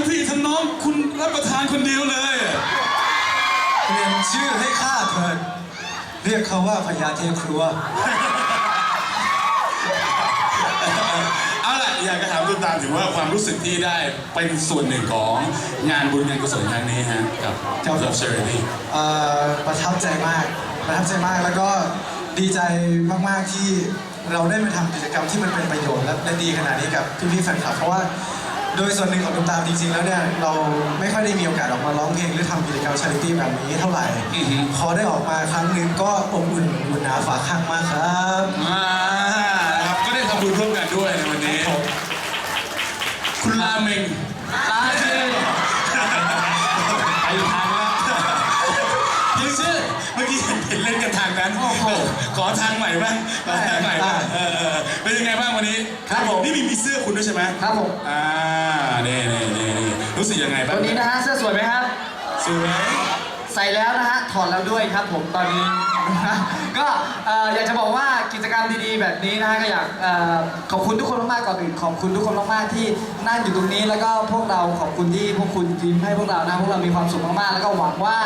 ทั้งพี่ทั้งน้องคุณรับประทานคนเดียวเลยเปลี่ยนชื่อให้ข้าเถิดเรียกเขาว่าพญาเทครัว เอาล่ะอยากจะถามตูมตามถึงว่าความรู้สึกที่ได้เป็นส่วนหนึ่งของงานบุญงานกุศลครั้งนี้ฮะกับครับกับเชอร์รี่เอ่อประทับใจมากประทับใจมากแล้วก็ดีใจมากๆที่เราได้มาทำกิจกรรมที่มันเป็นประโยชน์และและดีขนาดนี้กับพี่ๆแฟนคลับเพราะว่า โดยส่วนหนึ่งของดวงตามจริงๆแล้วเนี่ยเราไม่ค่อยได้มีโอกาสออกมาร้องเพลงหรือทำกิจกรรมชาริตี้แบบนี้เท่าไหร่พอได้ออกมาครั้งหนึ่งก็อบอุ่นอุ่นหนาฝาข้างมากครับอ่านะครับก็ได้ทำบุญร่วมกันด้วยในวันนี้ คุณราเมงลาเจไปทางแล้วยังชื่อเมื่อกี้เห็นเล่นกันทางนั้นขอทางใหม่บ้างขอทางใหม่บ้างเออ เสื้อคุณด้วยใช่ไหมครับผม อ่านี่นี่นี่นี่รู้สึกยังไงบ้างวันนี้นะฮะเสื้อสวยไหมครับ สวย ใส่แล้วนะฮะถอดแล้วด้วยครับผมตอนนี้ ก็เอ่ออยากจะบอกว่ากิจกรรมดีๆ แบบนี้นะฮะก็อยากเอ่อขอบคุณทุกคนมากๆก่อนอื่นขอบคุณทุกคนมากๆที่นั่งอยู่ตรงนี้ แล้วก็พวกเราขอบคุณที่พวกคุณยิ้มให้พวกเรานะพวกเรามีความสุขมากๆ แล้วก็หวังว่า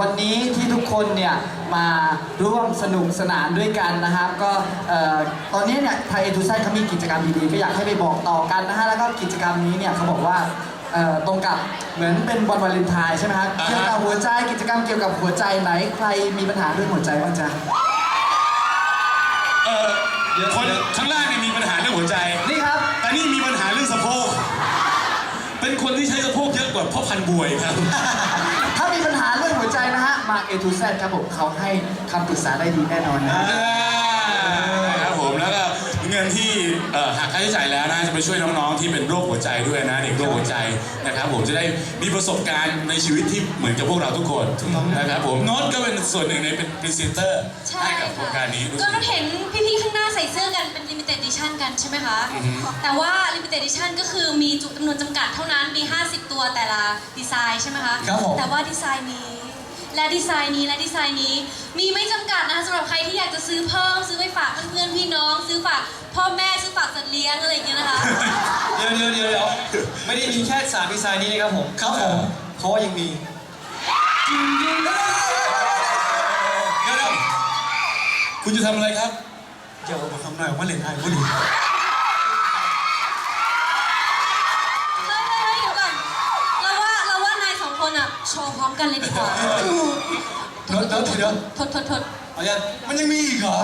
วันนี้ที่ทุกคนเนี่ยมาร่วมสนุกสนานด้วยกันนะครับ ก็เอ่อตอนนี้เนี่ยไทยเอทูไซเขามีกิจกรรมดีๆก็อยากให้ไปบอกต่อกันนะฮะแล้วก็กิจกรรมนี้เนี่ยเขาบอกว่า เอ่อตรงกับเหมือนเป็นวันวาเลนไทน์ใช่ไหมครับเกี่ยวกับหัวใจกิจกรรมเกี่ยวกับหัวใจไหนใครมีปัญหาเรื่องหัวใจบ้างจ๊ะเออคนข้างล่างเนี่ยมีปัญหาเรื่องหัวใจ นี่ครับ แต่นี่มีปัญหาเรื่องสะโพก เป็นคนที่ใช้สะโพกเยอะกว่าพ่อพันธุ์บวยครับ ถ้ามีปัญหาเรื่องหัวใจนะฮะมา A to Z ครับผมเขาให้คำปรึกษาได้ดีแน่นอนนะครั นที่เอ่อหักค่าใช้จ่ายแล้วนะจะไปช่วยน้องๆที่เป็นโรคหัวใจด้วยนะเด็กโรคหัวใจนะครับ ผมจะได้มีประสบการณ์ในชีวิตที่เหมือนกับพวกเราทุกคนนะครับผมโน้ตก็เป็นส่วนหนึ่งในเป็นพรีเซนเตอร์ใช่ให้กับโครงการนี้รู้ก็สึกเราเห็นพี่ๆข้างหน้าใส่เสื้อกันเป็น limited edition กันใช่ไหมคะ แต่ว่า limited edition ก็คือมีจุจำนวนจำกัดเท่านั้นมี 50 ตัวแต่ละดีไซน์ใช่ไหมคะครับผมแต่ว่าดีไซน์นี้ และดีไซน์นี้และดีไซน์นี้ มีไม่จำกัดนะคะสำหรับใครที่อยากจะซื้อเพิ่มซื้อไปฝากเพื่อนๆพี่น้อง ซื้อฝากพ่อแม่ซื้อฝากสัตว์เลี้ยงอะไรอย่างเงี้ยนะคะ เดี๋ยวเดี๋ยวเดี๋ยวเดี๋ยวไม่ได้มีแค่สามดีไซน์นี้นะครับผมครับผมเพราะว่ายังมีเดี๋ยวๆคุณจะทำอะไรครับเดี๋ยวมาทำหน่อยว่าเลนไทยบุรีเฮ้ยเฮ้ยเดี๋ยวก่อนเราว่าเราว่านายสองคนอะ โชว์พร้อมกันเลยดีกว่าแล้วแล้วเดี๋ยวทดทดทดเอายังมันยังมีอีกเหรอ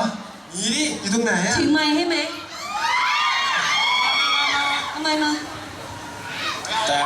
มีดิอยู่ตรงไหนอะถือไม้ให้ไหมทำไมมาแต่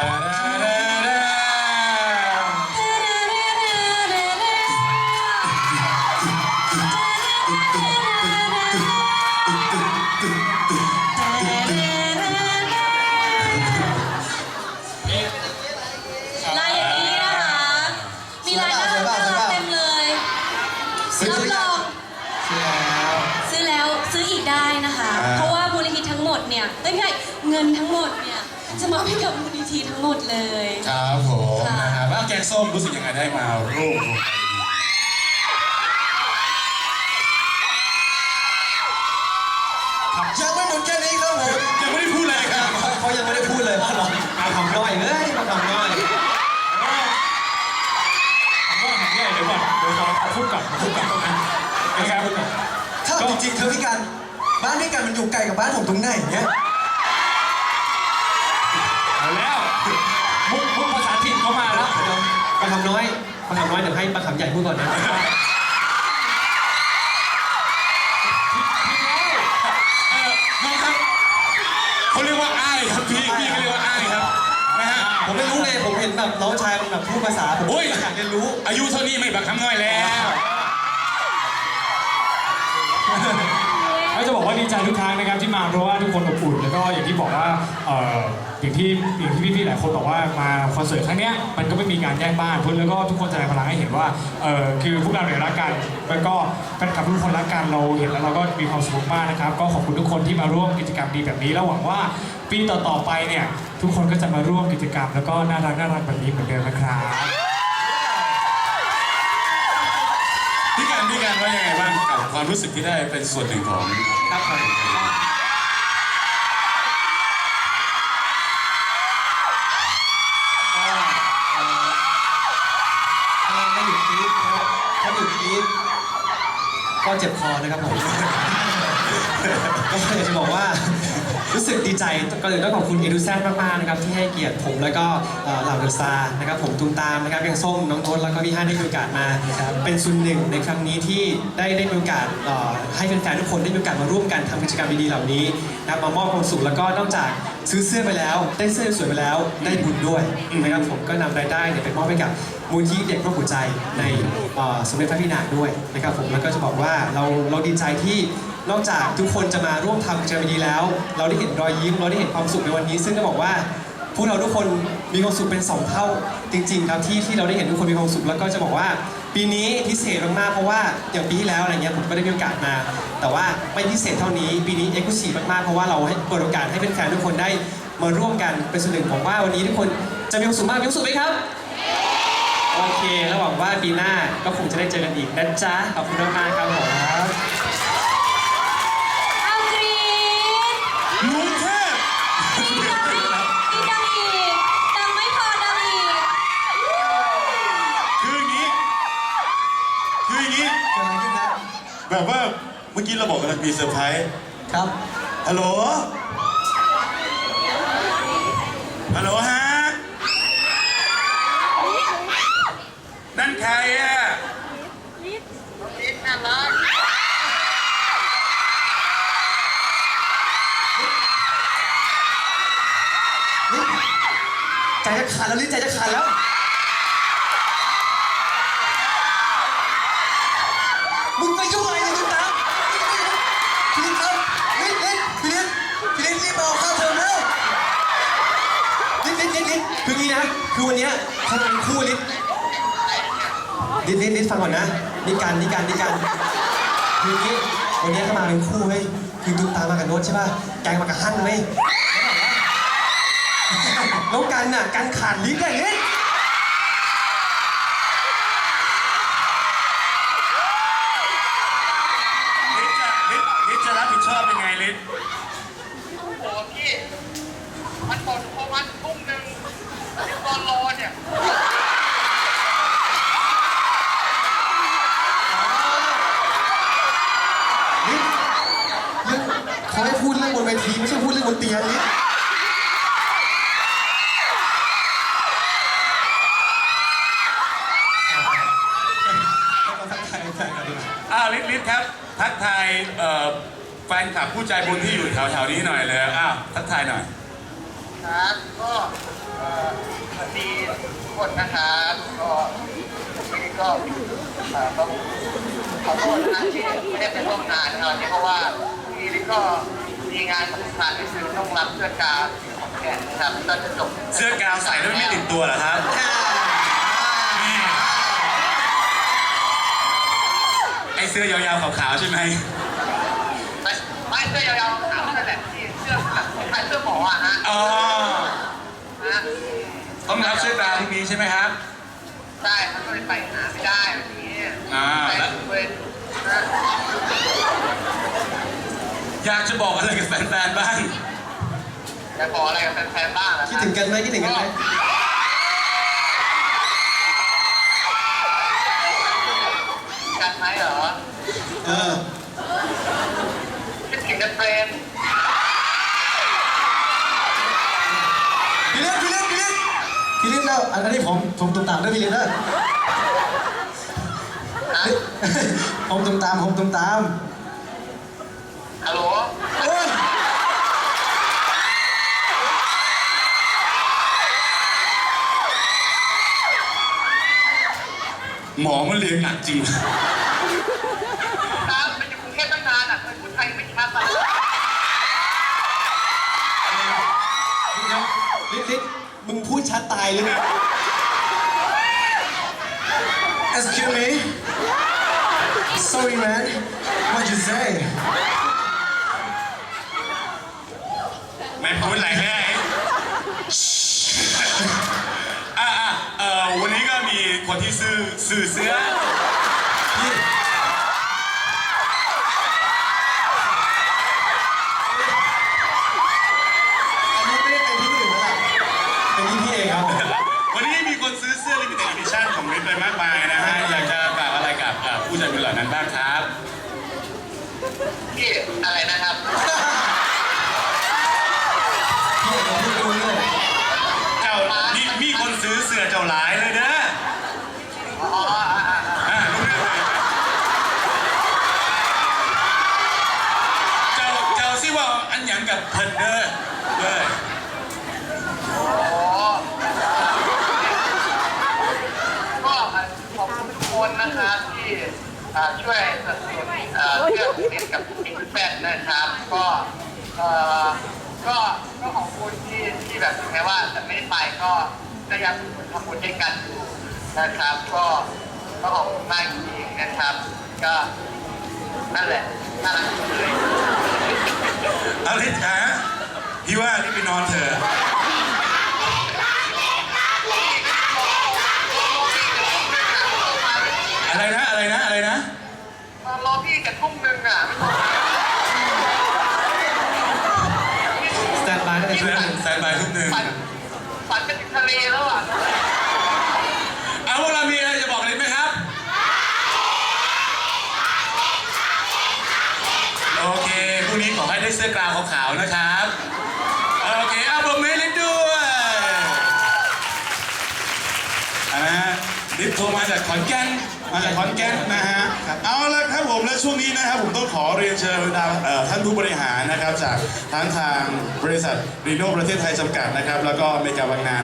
เนี่ยเอ้ยไม่ใช่เงินทั้งหมดเนี่ยจะมอบให้กับมูลนิธิทั้งหมดเลย ครับผมนะครับแล้วแกงส้มรู้สึกยังไงได้มาร่วมยังไม่หมดแค่นี้ครับผมยังไม่ได้พูดเลยครับเขายังไม่ได้พูดเลยว่าเรามาทำน้อยเฮ้ยมาทำน้อยผมว่าหันใหญ่เดี๋ยวก่อนเดี๋ยวขอพูดก่อนพูดก่อนนะนะครับพูดก่อนถ้าจริงๆเธอพี่กันบ้านพี่กันมันอยู่ไกลกับบ้านผมตรงไหนเนี่ย น้อยเดี๋ยวให้มาทำใหญ่พูดก่อนนะน้องครับเขาเรียกว่าอ้ายครับพี่พี่เขาเรียกว่าอ้ายครับนะฮะผมไม่รู้ไงผมเห็นแบบน้องชายมันแบบพูดภาษาผมโอ้ยอยากเรียนรู้ อายุเท่านี้ไม่บักคำน้อยแล้วก็จะบอกว่าดีใจทุกครั้งนะครับที่มาเพราะว่าทุกคนอบอุ่นแล้วก็อย่างที่บอกว่าเอ่อ อย่างที่อย่างที่พี่ๆหลายคนบอกว่ามาคอนเสิร์ตครั้งเนี้ยมันก็ไม่มีการแยกบ้านเพื่อนแล้วก็ทุกคนแสดงพลังให้เห็นว่าเออคือพวกเราเนี่ยรักกันแล้วก็แฟนคลับทุกคนรักกันเราเห็นแล้วเราก็มีความสุขมากนะครับ ก็ขอบคุณทุกคนที่มาร่วมกิจกรรมดีแบบนี้แล้วหวังว่าปีต่อๆไปเนี่ยทุกคนก็จะมาร่วมกิจกรรม แล้วก็น่ารักน่ารักแบบนี้เหมือนเดิมนะครับพี่การพี่การว่ายังไงบ้างกับความรู้สึกที่ได้เป็นส่วนหนึ่งของ ครับ ก็เจ็บคอนะครับผม ก็อยากจะบอกว่า รู้สึกดีใจก็เลยต้องขอบคุณเอดูแซนมากๆนะครับที่ให้เกียรติผมแล้วก็เอ่อเหล่าเดอะซานะครับผมตูมตามนะครับยังส้มน้องโน้ตแล้วก็พี่ฮันได้มีโอกาสมา เป็นส่วนหนึ่งในครั้งนี้ที่ได้ได้มีโอกาสเอ่อให้แฟนๆทุกคนได้มีโอกาสมาร่วมกันทำกิจกรรมดีๆเหล่านี้นะครับมามอบความสุขแล้วก็นอกจากซื้อเสื้อไปแล้ว ได้เสื้อสวยไปแล้วได้บุญด้วยนะครับผมก็นำรายได้เนี่ยไปมอบให้กับมูลที่เด็กโรคหัวใจในเอ่อสมเด็จพระพินางด้วยนะครับผมแล้วก็จะบอกว่าเราเราดีใจที่ นอกจากทุกคนจะมาร่วมทำกิจกรรมดีแล้ว เราได้เห็นรอยยิ้มเราได้เห็นความสุขในวันนี้ ซึ่งก็บอกว่าพวกเราทุกคนมีความสุขเป็นสองเท่าจริงๆครับที่ที่เราได้เห็นทุกคนมีความสุขแล้วก็จะบอกว่า ปีนี้พิเศษมากๆเพราะว่าอย่างปีที่แล้วอะไรเงี้ยผมก็ได้มีโอกาสมา แต่ว่าไม่พิเศษเท่านี้ปีนี้เอกลุศีมากๆเพราะว่าเราให้เปิดโอกาสให้แฟนทุกคนได้มาร่วมกันเป็นส่วนหนึ่งของว่าวันนี้ทุกคนจะมีความสุขมากมีความสุขไหมครับโอเคแล้วหวังว่าปีหน้าก็คงจะได้เจอกันอีกนะจ๊ะขอบคุณมากๆครับผม กี้เราบอกกันมีเซอร์ไพรส์ครับ ฮัลโหล ฮัลโหลฮะ นั่นใครอะใจจะขาดแล้วลิ้นใจจะขาดแล้ว คืองี้นะ คือวันเนี้ยเขาจะเป็นคู่ลิ้นลิ้นลิ้นลิ้นฟังก่อนนะนี่การนี่การนี่การคืองี้วันเนี้ยเขามาเป็นคู่เฮ้ยคือตุ๊กตามากับโน้ตใช่ป่ะแกงมากับฮั่นเว้ยแล้วกันน่ะกันขาดลิ้นได้ลิ้นลิศจะลิศลิศจะรับผิดชอบยังไงลิศโอ้โหพี่มันหมด ไม่ใช่พูดเรื่องบนเตียงลิ้นอ้าลิศลิศครับทักทายเอ่อแฟนคลับผู้ใจบุญที่อยู่แถวๆนี้หน่อยเลยอ้าวทักทายหน่อย ครับก็เอ่อสวัสดีทุกคนนะครับก็ก็เอ่อต้องขอโทษนะที่ไม่ได้ไปร่วมงานในวันนี้เพราะว่าทีนี้ก็ มีงานสำคัญที่คือต้องรับเสื้อกาวของแกนนะครับก็จะจบเสื้อกาวใส่แล้วไม่ติดตัวเหรอครับนี่ไอเสื้อยาวๆขาวๆใช่ไหมไม่ไม่เสื้อยาวๆขาวนั่นแหละที่เสื้อแบบคล้ายๆเสื้อหมออะฮะอ๋อนะต้องรับเสื้อกาวพรุ่งนี้ใช่ไหมครับ ใช่มันก็เลยไปหาไม่ได้แบบนี้ อ่า ไป แล้ว เลยนะ อยากจะบอกอะไรกับแฟนๆบ้าง อยากบอกอะไรกับแฟนๆบ้างนะคิดถึงกันไหมคิดถึงกันไหมกันไหมเหรอเออคิดถึงกันเป็นพี่ลิศพี่ลิศพี่ลิศพี่ลิศแล้วอันนี้ผมผมตุ้มตามด้วยพี่ลิศนะนะผมตุ้มตามผมตุ้มตาม หมอมันเรียนหนักจริง ตามไปอยู่กรุงเทพตั้งนานอะเคยพูดไทยไม่ชัดอะลิศลิศมึงพูดชัดตายเลยนะ excuse me sorry man what you say ไม่พูดอะไรแค่อะอะเอ่อวันนี้ก็มี คนที่ซื้อซื้อเสื้อ นเด้อเด้อก็ขอบคุณทุกคนนะครับที่อ่าช่วยสนับสนุนอ่าเรื่องนี้กับอินแฟนนะครับ ก็เอ่อก็ก็ขอบคุณที่ที่แบบถึงแม้ว่าจะไม่ได้ไปก็ก็ยังทำบุญด้วยกันอยู่นะครับ ก็ก็ขอบคุณมากจริงๆนะครับ ก็นั่นแหละน่ารักที่สุดเลย อลิสฮะพี่ว่ารีบไปนอนเถอะอะไรนะอะไรนะอะไรนะมารอพี่กับทุ่มหนึ่งอะไม่ต้องสแตนบายตั้งแต่ช่วงหนึ่งแซนบายทุกหนึ่งฝันฝันจะถึงทะเลแล้วอะเอาพวกเรามีอะไรจะบอกเลยไหมครับ โอเค พ รุ่งนี้ขอให้ได้เสื้อกราวขาวๆนะครับโอเคเอาบอมเมลิดด้วยอ่าลิฟโทรมาจากขอนแก่นมาจากขอนแก่นนะฮะเอาละครับผมและช่วงนี้นะครับผมต้องขอเรียนเชิญท่านผู้บริหารนะครับ จากทั้งทางบริษัทรีโนประเทศไทยจำกัดนะครับ แล้วก็เมกาบางนา